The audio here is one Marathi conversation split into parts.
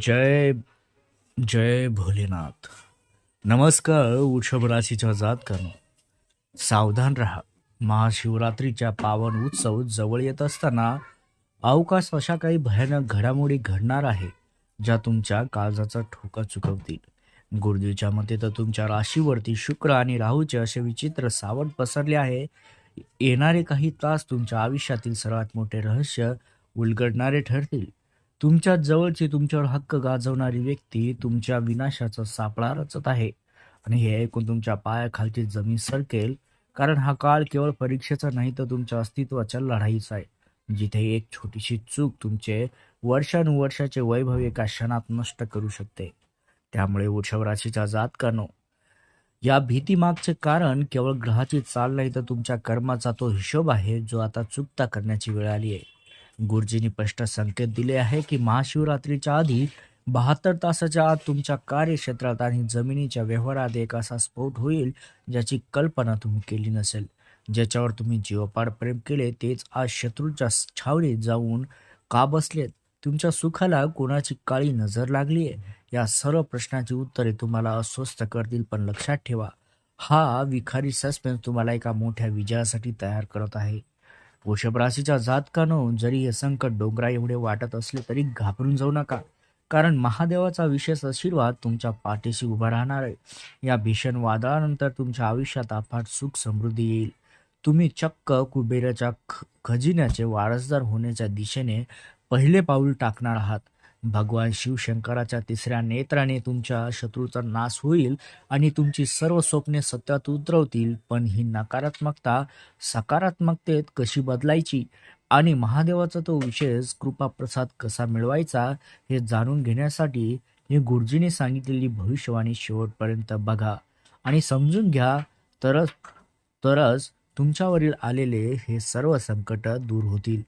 जय जय भोलेनाथ. नमस्कार वृषभ राशीच्या जातकांनो सावधान राहा. महाशिवरात्रीच्या पावन उत्सव जवळ येत असताना अवकाश अशा काही भयानक घडामोडी घडणार आहे ज्या तुमच्या काळजाचा ठोका चुकवतील. गुरुदेवच्या मते तर तुमच्या राशीवरती शुक्र आणि राहूचे असे विचित्र सावट पसरले आहे. येणारे काही तास तुमच्या आयुष्यातील सर्वात मोठे रहस्य उलगडणारे ठरतील. तुमच्या जवळची तुमच्यावर हक्क गाजवणारी व्यक्ती तुमच्या विनाशाचा सापळा रचत आहे. आणि हे ऐकून तुमच्या पायाखालची जमीन सरकेल कारण हा काळ केवळ परीक्षेचा नाही तर तुमच्या अस्तित्वाच्या लढाईचा आहे. जिथे एक छोटीशी चूक तुमचे वर्षानुवर्षाचे वैभव एका क्षणात नष्ट करू शकते. त्यामुळे वृषभ राशीच्या जातकानो या भीतीमागचे कारण केवळ ग्रहाची चाल नाही तर तुमच्या कर्माचा तो हिशोब आहे जो आता चुकता करण्याची वेळ आली आहे. गुरुजींनी स्पष्ट संकेत दिले आहे की महाशिवरात्रीच्या आधी बहात्तर तासाच्या आत तुमच्या कार्यक्षेत्रात आणि जमिनीच्या व्यवहारात एक असा स्फोट होईल ज्याची कल्पना तुम्ही केली नसेल. ज्याच्यावर तुम्ही जीवपाड प्रेम केले तेच आज शत्रूच्या छावणीत जाऊन का बसलेत तुमच्या सुखाला कोणाची काळी नजर लागली आहे? या सर्व प्रश्नाची उत्तरे तुम्हाला अस्वस्थ करतील पण लक्षात ठेवा. हा विखारी सस्पेन्स तुम्हाला एका मोठ्या विजयासाठी तयार करत आहे. वृषभ राशीच्या जातकानं जरी हे संकट डोंगरा एवढे वाटत असले तरी घाबरून जाऊ नका. कारण महादेवाचा विशेष आशीर्वाद तुमच्या पाठीशी उभा राहणार आहे. या भीषण वादळानंतर तुमच्या आयुष्यात अफाट सुख समृद्धी येईल. तुम्ही चक्क कुबेराच्या ख खजिन्याचे वारसदार होण्याच्या दिशेने पहिले पाऊल टाकणार आहात. भगवान शिवशंकराच्या तिसऱ्या नेत्राने तुमच्या शत्रूचा नाश होईल आणि तुमची सर्व स्वप्ने सत्यात उतरवतील. पण ही नकारात्मकता सकारात्मकतेत कशी बदलायची? आणि महादेवाचा तो विशेष कृपा प्रसाद कसा मिळवायचा? हे जाणून घेण्यासाठी हे गुरुजीने सांगितलेली भविष्यवाणी शेवटपर्यंत बघा. आणि समजून घ्या तरच तरच तुमच्यावरील आलेले हे सर्व संकट दूर होतील.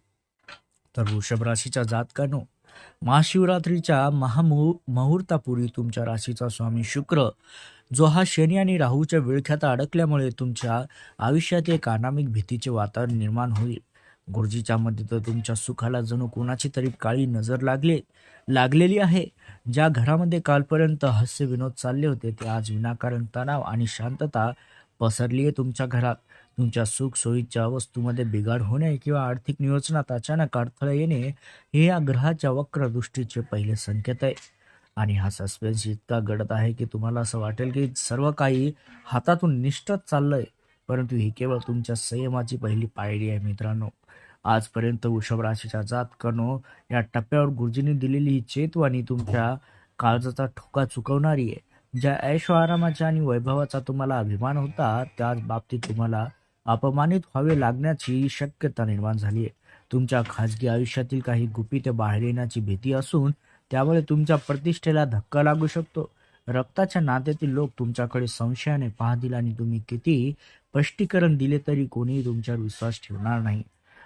तर वृषभ राशीच्या जातकानो महाशिवरात्रीच्या महामुहू मुहूर्तापूर्वी तुमच्या राशीचा स्वामी शुक्र जो हा शनी आणि राहूच्या विळख्यात अडकल्यामुळे तुमच्या आयुष्यात एक अनामिक भीतीचे वातावरण निर्माण होईल. गुरुजीच्या मध्ये तर तुमच्या सुखाला जणू कोणाची तरी काळी नजर लागले लागलेली आहे. ज्या घरामध्ये कालपर्यंत हास्य विनोद चालले होते ते आज विनाकारण तणाव आणि शांतता पसरली आहे तुमच्या घरात. तुमच्या सुख सोयीच्या वस्तूमध्ये बिघाड होणे किंवा आर्थिक नियोजनात अचानक अडथळे येणे हे या ग्रहाच्या वक्र दृष्टीचे पहिले संकेत आहे. आणि हा सस्पेन्स इतका घडत आहे की तुम्हाला असं वाटेल की सर्व काही हातातून निष्ठच चाललंय. परंतु ही केवळ तुमच्या संयमाची पहिली पायरी आहे मित्रांनो. आजपर्यंत वृषभ राशीच्या जातकनो या टप्प्यावर गुरुजींनी दिलेली ही चेतवानी तुमच्या काळजाचा ठोका चुकवणारी आहे. ज्या ऐश आरामाच्या आणि वैभवाचा तुम्हाला अभिमान होता त्याच बाबतीत तुम्हाला अपमानित व्हावे लागण्याची शक्यता निर्माण झाली आहे. तुमच्या खाजगी आयुष्यातील काही गुपित बाहेर येण्याची भीती असून त्यामुळे तुमच्या प्रतिष्ठेला धक्का लागू शकतो. रक्ताच्या नात्यातील लोक तुमच्याकडे संशयाने पाहतील आणि तुम्ही किती स्पष्टीकरण दिले तरी कोणीही तुमच्यावर विश्वास ठेवणार नाही.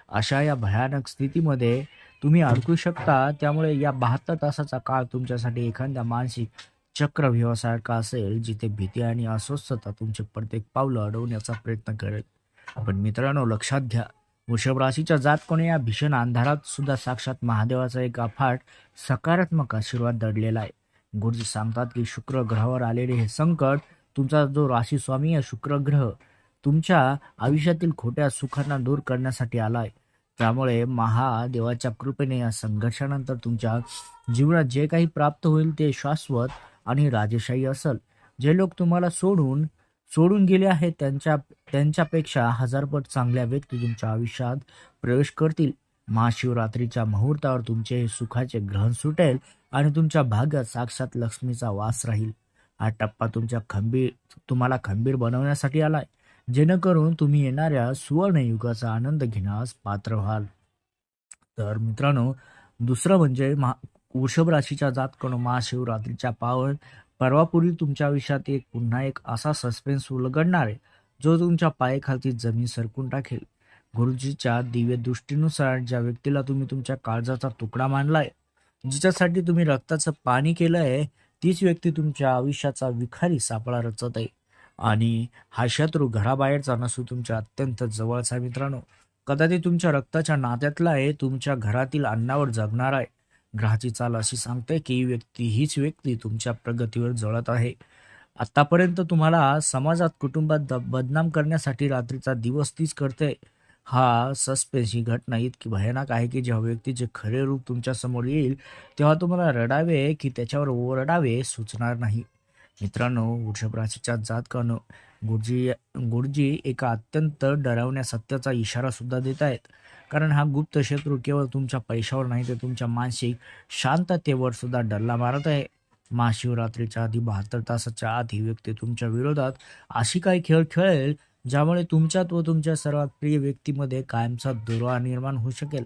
अशा या भयानक स्थितीमध्ये तुम्ही अडकू शकता. त्यामुळे या बहात्तर तासाचा काळ तुमच्यासाठी एखाद्या मानसिक चक्र चक्रव्यूहासारखा असेल जिथे भीती आणि अस्वस्थता तुमचे प्रत्येक पावलं अडवण्याचा प्रयत्न करेल. पण मित्रांनो लक्षात घ्या. वृषभ राशीच्या जात कोणी या भीषण अंधारात सुद्धा साक्षात महादेवाचा एक अफाट सकारात्मक आशीर्वाद दडलेला आहे. गुरुजी सांगतात की शुक्र ग्रहावर आलेले हे संकट तुमचा जो राशी स्वामी आहे शुक्र ग्रह तुमच्या आयुष्यातील खोट्या सुखांना दूर करण्यासाठी आलाय. त्यामुळे महादेवाच्या कृपेने या संघर्षानंतर तुमच्या जीवनात जे काही प्राप्त होईल ते शाश्वत आणि राजेशाही असेल. जे लोक तुम्हाला सोडून सोडून गेले आहेत. त्यांच्या त्यांच्यापेक्षा हजारपट चांगल्या व्यक्ती तुमच्या आयुष्यात प्रवेश करतील. महाशिवरात्रीच्या मुहूर्तावर तुमचे हे सुखाचे ग्रहण सुटेल आणि तुमच्या भाग्यात साक्षात लक्ष्मीचा वास राहील. हा टप्पा तुमच्या खंबीर तुम्हाला खंबीर बनवण्यासाठी आलाय. जेणेकरून तुम्ही येणाऱ्या सुवर्णयुगाचा आनंद घेण्यास पात्र व्हाल. तर मित्रांनो दुसरं म्हणजे महा वृषभ राशीच्या जातकडून महाशिवरात्रीच्या पावन परवापूर्वी तुमच्या आयुष्यात एक पुन्हा एक असा सस्पेन्स उलगडणार आहे जो तुमच्या पायाखालची जमीन सरकून टाकेल. गुरुजीच्या दिव्य दृष्टीनुसार ज्या व्यक्तीला तुम्ही तुमच्या काळजाचा तुकडा मानलाय जिच्यासाठी तुम्ही रक्ताचं पाणी केलं आहे तीच व्यक्ती तुमच्या आयुष्याचा विखारी सापळा रचत आहे. आणि हा शत्रू घराबाहेरचा नसू तुमच्या अत्यंत जवळचा मित्रांनो. कदाचित तुमच्या रक्ताच्या नात्यातला आहे तुमच्या घरातील अन्नावर जगणार आहे. ग्रहाची चाल अशी सांगते की ही व्यक्ती हीच व्यक्ती तुमच्या प्रगतीवर जळत आहे. आतापर्यंत तुम्हाला समाजात कुटुंबात द- बदनाम करण्यासाठी रात्रीचा दिवस तीच करते. हा सस्पेन्स ही घटना इतकी भयानक आहे की जेव्हा व्यक्तीचे खरे रूप तुमच्यासमोर येईल तेव्हा तुम्हाला रडावे की त्याच्यावर ओरडावे सुचणार नाही. मित्रांनो वृषभ राशीच्या जातकानं गुरुजी गुरुजी एका अत्यंत डरावण्या सत्याचा इशारा सुद्धा देत आहेत. कारण हा गुप्त शत्रू केवळ तुमच्या पैशावर नाही तर तुमच्या मानसिक शांततेवर सुद्धा डल्ला मारत आहे. महाशिवरात्रीच्या आधी बहात्तर तासाच्या आत ही व्यक्ती तुमच्या विरोधात अशी काही खेळ खेळेल ज्यामुळे तुमच्यात व तुमच्या सर्वात प्रिय व्यक्तीमध्ये कायमचा दुर्वा निर्माण होऊ शकेल.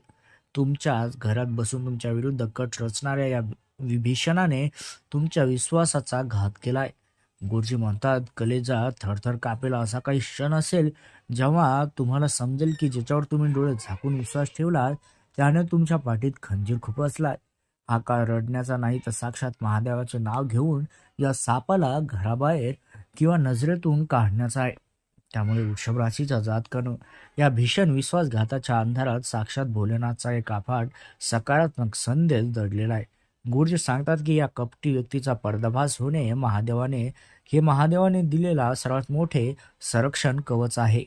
तुमच्याच घरात बसून तुमच्या विरुद्ध कट रचणाऱ्या या विभीषणाने तुमच्या विश्वासाचा घात केलाय. गुरुजी म्हणतात कलेजा थरथर कापेल असा काही क्षण असेल जेव्हा तुम्हाला समजेल की ज्याच्यावर तुम्ही डोळे झाकून विश्वास ठेवला त्याने तुमच्या पाठीत खंजीर खुपसलाय हा काळ रडण्याचा नाही तर साक्षात महादेवाचे नाव घेऊन या सापाला घराबाहेर किंवा नजरेतून काढण्याचा आहे. त्यामुळे वृषभ राशीच्या जातकानं या भीषण विश्वासघाताच्या अंधारात साक्षात भोलेनाथचा एक आफाट सकारात्मक संदेश दडलेला आहे. गुरुजी सांगतात की या कपटी व्यक्तीचा पर्दाभास होणे महादेवाने हे महादेवाने दिलेला सर्वात मोठे संरक्षण कवच आहे.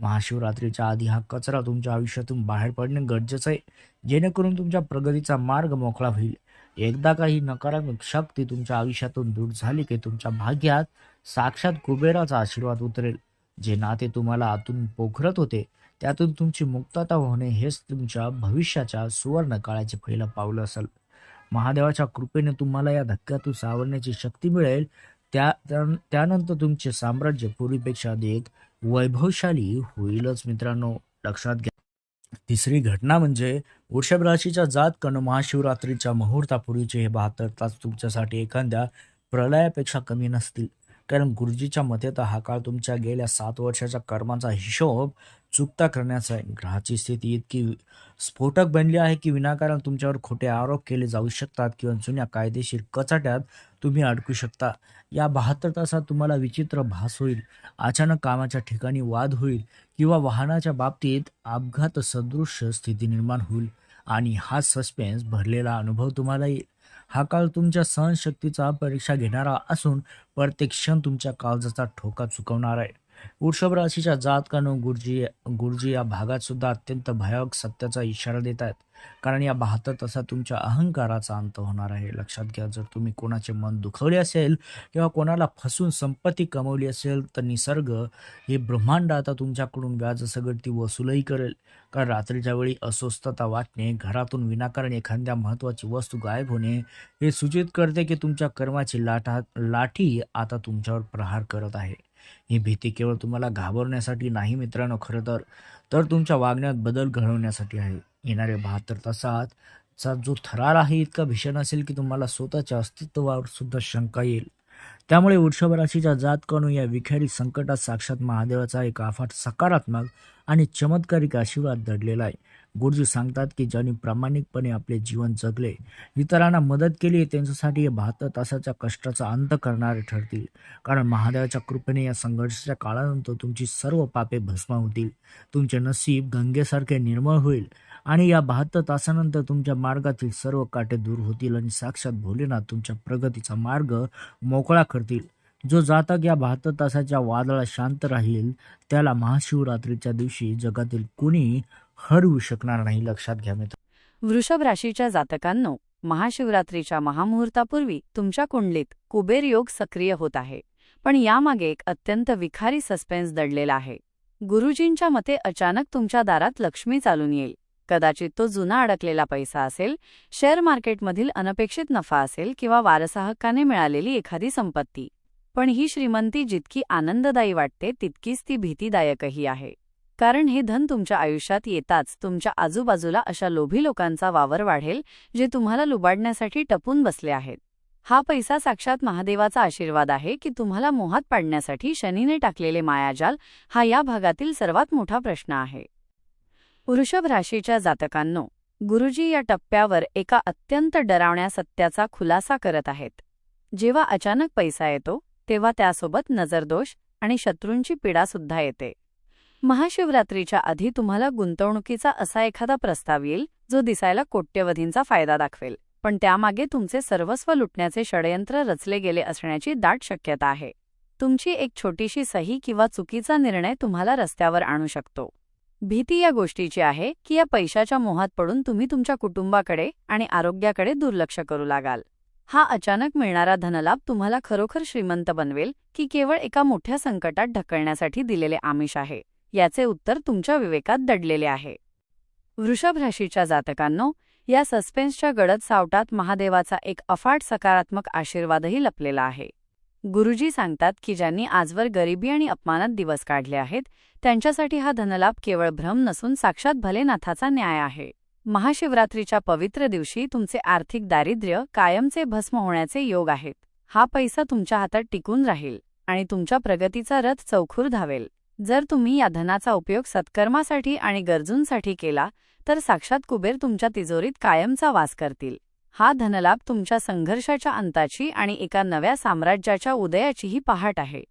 महाशिवरात्रीच्या आधी हा कचरा तुमच्या आयुष्यातून बाहेर पडणे गरजेचं आहे. जेणेकरून तुमच्या प्रगतीचा मार्ग मोकळा होईल. एकदा काही नकारात्मक शक्ती तुमच्या आयुष्यातून दूर झाली की तुमच्या भाग्यात साक्षात कुबेराचा आशीर्वाद उतरेल. जे नाते तुम्हाला आतून पोखरत होते त्यातून तुमची मुक्तता होणे हेच तुमच्या भविष्याच्या सुवर्ण काळाचे पहिलं पाऊल असेल. महादेवाच्या कृपेने तुम्हाला या धक्क्यातून सावरण्याची शक्ती मिळेल. त्या त्या- त्यानंतर तुमचे साम्राज्य पूर्वीपेक्षा अधिक वैभवशाली होईलच मित्रांनो. लक्षात घ्या. तिसरी घटना म्हणजे वृषभ राशीच्या जात कण महाशिवरात्रीच्या मुहूर्तापूर्वीचे हे बहात्तर तास तुमच्यासाठी एखाद्या प्रलयापेक्षा कमी नसतील. कारण गुरुजीच्या मते तर हा काळ तुमच्या गेल्या सात वर्षाच्या कर्माचा हिशोब चुकता करण्याचा आहे. ग्रहाची स्थिती इतकी स्फोटक बनली आहे की विनाकारण तुमच्यावर खोटे आरोप केले जाऊ शकतात किंवा जुन्या कायदेशीर कचाट्यात तुम्ही अडकू शकता. या बहात्तर तासात तुम्हाला विचित्र भास होईल अचानक कामाच्या ठिकाणी वाद होईल किंवा वाहनाच्या बाबतीत अपघात सदृश स्थिती निर्माण होईल आणि हा सस्पेन्स भरलेला अनुभव तुम्हाला येईल. हा काळ तुमच्या सहनशक्तीचा परीक्षा घेणारा असून प्रत्येक क्षण तुमच्या काळजाचा ठोका चुकवणार आहे. वृषभ राशीच्या जातकानं गुरुजी गुरुजी या भागात सुद्धा अत्यंत भयावक सत्याचा इशारा देत आहेत कारण या बहात्तर तासात तुमच्या अहंकाराचा अंत होणार आहे. लक्षात घ्या जर तुम्ही कोणाचे मन दुखवले असेल किंवा कोणाला फसून संपत्ती कमवली असेल तर निसर्ग हे ब्रह्मांड आता तुमच्याकडून व्याज ती वसूलही करेल. कारण रात्रीच्या वेळी अस्वस्थता वाटणे घरातून विनाकारण एखाद्या महत्त्वाची वस्तू गायब होणे हे सूचित करते की तुमच्या कर्माची लाटा लाठी आता तुमच्यावर प्रहार करत आहे. ही भीती केवळ तुम्हाला घाबरण्यासाठी नाही मित्रांनो खरं तर. तर तुमच्या वागण्यात बदल घडवण्यासाठी आहे. येणाऱ्या बहात्तर तासात चा जो थरार आहे इतका भीषण असेल की तुम्हाला स्वतःच्या अस्तित्वावर सुद्धा शंका येईल. त्यामुळे वृषभ राशीच्या जातकानं या विखारी संकटात साक्षात महादेवाचा एक अफाट सकारात्मक आणि चमत्कारिक आशीर्वाद दडलेला आहे. गुरुजी सांगतात की ज्यांनी प्रामाणिकपणे आपले जीवन जगले इतरांना मदत केली त्यांच्यासाठी हे बहात्तर तासाच्या कष्टाचा अंत करणारे ठरतील. कारण महादेवाच्या कृपेने या संघर्षाच्या काळानंतर तुमची सर्व पापे भस्मा होतील. तुमचे नसीब गंगेसारखे निर्मळ होईल आणि या बहात्तर तासानंतर तुमच्या मार्गातील सर्व काटे दूर होतील आणि साक्षात भोलेनाथ तुमच्या प्रगतीचा मार्ग मोकळा करतील. जो जातक या बहात्तर तासाच्या वादळात शांत राहील त्याला महाशिवरात्रीच्या दिवशी जगातील कुणी हरवू शकणार नाही लक्षात घ्या मित्र. वृषभ राशीच्या जातकांनो महाशिवरात्रीच्या महामुहूर्तापूर्वी तुमच्या कुंडलीत कुबेर योग सक्रिय होत आहे. पण यामागे एक अत्यंत विखारी सस्पेन्स दडलेला आहे. गुरुजींच्या मते अचानक तुमच्या दारात लक्ष्मी चालून येईल. कदाचित तो जुना अडकलेला पैसा असेल शेअर मार्केटमधील अनपेक्षित नफा असेल किंवा वारसाहक्काने मिळालेली एखादी संपत्ती. पण ही श्रीमंती जितकी आनंददायी वाटते तितकीच ती भीतीदायकही आहे. कारण हे धन तुमच्या आयुष्यात येताच. तुमच्या आजूबाजूला अशा लोभी लोकांचा वावर वाढेल जे तुम्हाला लुबाडण्यासाठी टपून बसले आहेत. हा पैसा साक्षात महादेवाचा आशीर्वाद आहे की तुम्हाला मोहात पाडण्यासाठी शनीने टाकलेले मायाजाल हा या भागातील सर्वात मोठा प्रश्न आहे. वृषभ राशीच्या जातकांनो गुरुजी या टप्प्यावर एका अत्यंत डरावण्या सत्याचा खुलासा करत आहेत. जेव्हा अचानक पैसा येतो तेव्हा त्यासोबत नजरदोष आणि शत्रूंची पीडासुद्धा येते. महाशिवरात्रीच्या आधी तुम्हाला गुंतवणुकीचा असा एखादा प्रस्ताव येईल जो दिसायला कोट्यवधींचा फायदा दाखवेल. पण त्यामागे तुमचे सर्वस्व लुटण्याचे षडयंत्र रचले गेले असण्याची दाट शक्यता आहे. तुमची एक छोटीशी सही किंवा चुकीचा निर्णय तुम्हाला रस्त्यावर आणू शकतो. भीती या गोष्टीची आहे की या पैशाच्या मोहात पडून तुम्ही तुमच्या कुटुंबाकडे आणि आरोग्याकडे दुर्लक्ष करू लागाल. हा अचानक मिळणारा धनलाभ तुम्हाला खरोखर श्रीमंत बनवेल की केवळ एका मोठ्या संकटात ढकलण्यासाठी दिलेले आमिष आहे. याचे उत्तर तुमच्या विवेकात दडलेले आहे. वृषभ राशीच्या जातकांनो या सस्पेन्सच्या गडद सावटात महादेवाचा एक अफाट सकारात्मक आशीर्वादही लपलेला आहे. गुरुजी सांगतात की ज्यांनी आजवर गरिबी आणि अपमानात दिवस काढले आहेत त्यांच्यासाठी हा धनलाभ केवळ भ्रम नसून साक्षात भलेनाथाचा न्याय आहे. महाशिवरात्रीच्या पवित्र दिवशी तुमचे आर्थिक दारिद्र्य कायमचे भस्म होण्याचे योग आहेत. हा पैसा तुमच्या हातात टिकून राहील आणि तुमच्या प्रगतीचा रथ चौखूर धावेल. जर तुम्ही या धनाचा उपयोग सत्कर्मासाठी आणि गरजूंसाठी केला तर साक्षात कुबेर तुमच्या तिजोरीत कायमचा वास करतील. हा धनलाभ तुमच्या संघर्षाच्या अंताची आणि एका नव्या साम्राज्याच्या उदयाचीही पहाट आहे.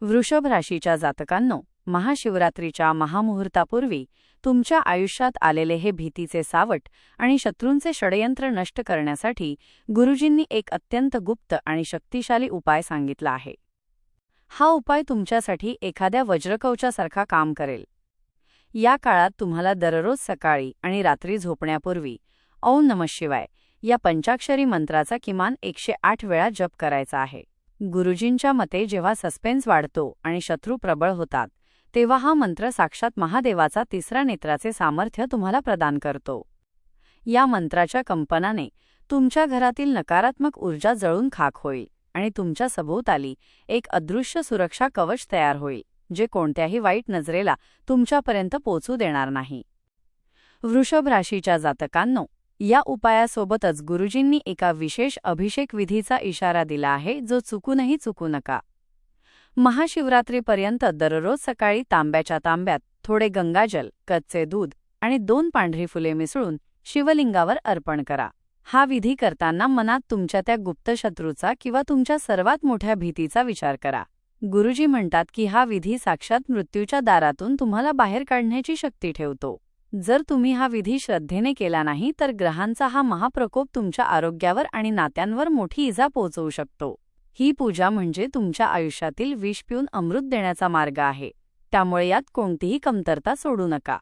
वृषभ राशीच्या जातकांनो महाशिवरात्रीच्या महामुहूर्तापूर्वी तुमच्या आयुष्यात आलेले हे भीतीचे सावट आणि शत्रूंचे षडयंत्र नष्ट करण्यासाठी गुरुजींनी एक अत्यंत गुप्त आणि शक्तिशाली उपाय सांगितला आहे. हा उपाय तुमच्यासाठी एखाद्या वज्रकवचासारखा काम करेल. या काळात तुम्हाला दररोज सकाळी आणि रात्री झोपण्यापूर्वी ओम नमः शिवाय या पंचाक्षरी मंत्राचा किमान एकशे आठ वेळा जप करायचा आहे. गुरुजींच्या मते जेव्हा सस्पेन्स वाढतो आणि शत्रू प्रबळ होतात तेव्हा हा मंत्र साक्षात महादेवाचा तिसरा नेत्राचे सामर्थ्य तुम्हाला प्रदान करतो. या मंत्राच्या कंपनाने तुमच्या घरातील नकारात्मक ऊर्जा जळून खाक होईल. आणि तुमच्या सभोवताली एक अदृश्य सुरक्षा कवच तयार होईल जे कोणत्याही वाईट नजरेला तुमच्यापर्यंत पोचू देणार नाही. वृषभ राशीच्या जातकांनो या उपायासोबतच गुरुजींनी एका विशेष अभिषेक विधीचा इशारा दिला आहे जो चुकूनही चुकू नका. महाशिवरात्रीपर्यंत दररोज सकाळी तांब्याच्या तांब्यात थोडे गंगाजल कच्चे दूध आणि दोन पांढरी फुले मिसळून शिवलिंगावर अर्पण करा. हा विधी करताना मनात तुमच्या त्या गुप्त शत्रूचा किंवा तुमच्या सर्वात मोठ्या भीतीचा विचार करा. गुरुजी म्हणतात की हा विधी साक्षात मृत्यूच्या दारातून तुम्हाला बाहेर काढण्याची शक्ती ठेवतो. जर तुम्ही हा विधी श्रद्धेने केला नाही तर ग्रहांचा हा महाप्रकोप तुमच्या आरोग्यावर आणि नात्यांवर मोठी इजा पोहोचवू शकतो. ही पूजा म्हणजे तुमच्या आयुष्यातील विष पिऊन अमृत देण्याचा मार्ग आहे. त्यामुळे यात कोणतीही कमतरता सोडू नका.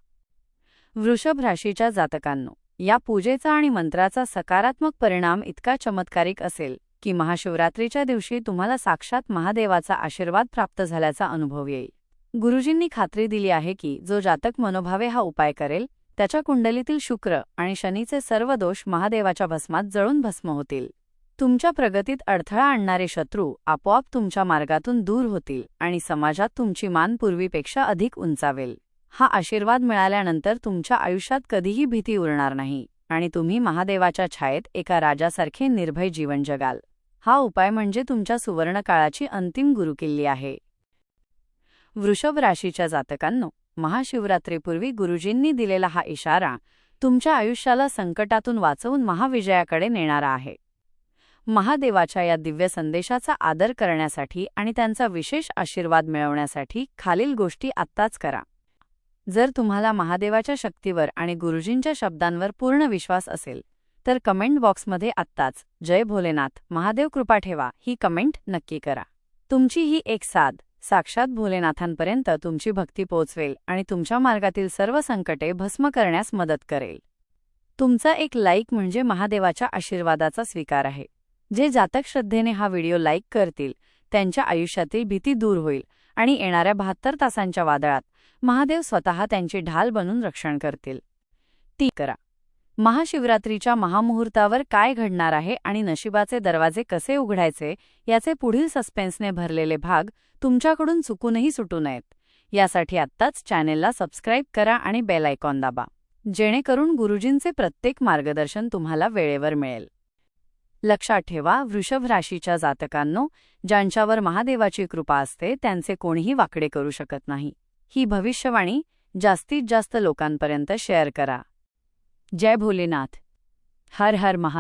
वृषभ राशीच्या जातकांनो या पूजेचा आणि मंत्राचा सकारात्मक परिणाम इतका चमत्कारिक असेल की महाशिवरात्रीच्या दिवशी तुम्हाला साक्षात महादेवाचा आशीर्वाद प्राप्त झाल्याचा अनुभव येईल. गुरुजींनी खात्री दिली आहे की जो जातक मनोभावे हा उपाय करेल त्याच्या कुंडलीतील शुक्र आणि शनीचे सर्व दोष महादेवाच्या भस्मात जळून भस्म होतील. तुमच्या प्रगतीत अडथळा आणणारे शत्रू आपोआप तुमच्या मार्गातून दूर होतील आणि समाजात तुमची मान पूर्वीपेक्षा अधिक उंचावेल. हा आशीर्वाद मिळाल्यानंतर तुमच्या आयुष्यात कधीही भीती उरणार नाही आणि तुम्ही महादेवाच्या छायेत एका राजासारखे निर्भय जीवन जगाल. हा उपाय म्हणजे तुमच्या सुवर्णकाळाची अंतिम गुरुकिल्ली आहे. वृषभ राशीच्या जातकांनो महाशिवरात्रीपूर्वी गुरुजींनी दिलेला हा इशारा तुमच्या आयुष्याला संकटातून वाचवून महाविजयाकडे नेणारा आहे. महादेवाच्या या दिव्य संदेशाचा आदर करण्यासाठी आणि त्यांचा विशेष आशीर्वाद मिळवण्यासाठी खालील गोष्टी आत्ताच करा. जर तुम्हाला महादेवाच्या शक्तीवर आणि गुरुजींच्या शब्दांवर पूर्ण विश्वास असेल तर कमेंट बॉक्समध्ये आत्ताच जय भोलेनाथ महादेव कृपा ठेवा ही कमेंट नक्की करा. तुमची ही एक साध साक्षात भोलेनाथांपर्यंत तुमची भक्ती पोचवेल आणि तुमच्या मार्गातील सर्व संकटे भस्म करण्यास मदत करेल. तुमचा एक लाईक म्हणजे महादेवाच्या आशीर्वादाचा स्वीकार आहे. जे जातक श्रद्धेने हा व्हिडिओ लाईक करतील त्यांच्या आयुष्यातील भीती दूर होईल आणि येणाऱ्या बहात्तर तासांच्या वादळात महादेव स्वतः त्यांची ढाल बनून रक्षण करतील. ती करा. महाशिवरात्रीच्या महामुहूर्तावर काय घडणार आहे आणि नशिबाचे दरवाजे कसे उघडायचे याचे पुढील सस्पेन्सने भरलेले भाग तुमच्याकडून चुकूनही सुटू नयेत. यासाठी आत्ताच चॅनेलला सबस्क्राईब करा आणि बेल आयकॉन दाबा. जेणेकरून गुरुजींचे प्रत्येक मार्गदर्शन तुम्हाला वेळेवर मिळेल. लक्षात ठेवा वृषभ राशीच्या जातकांनो ज्यांच्यावर महादेवाची कृपा असते त्यांचे कोणीही वाकडे करू शकत नाही. ही भविष्यवाणी जास्तीत जास्त लोकांपर्यंत शेअर करा. जय भोलेनाथ. हर हर महा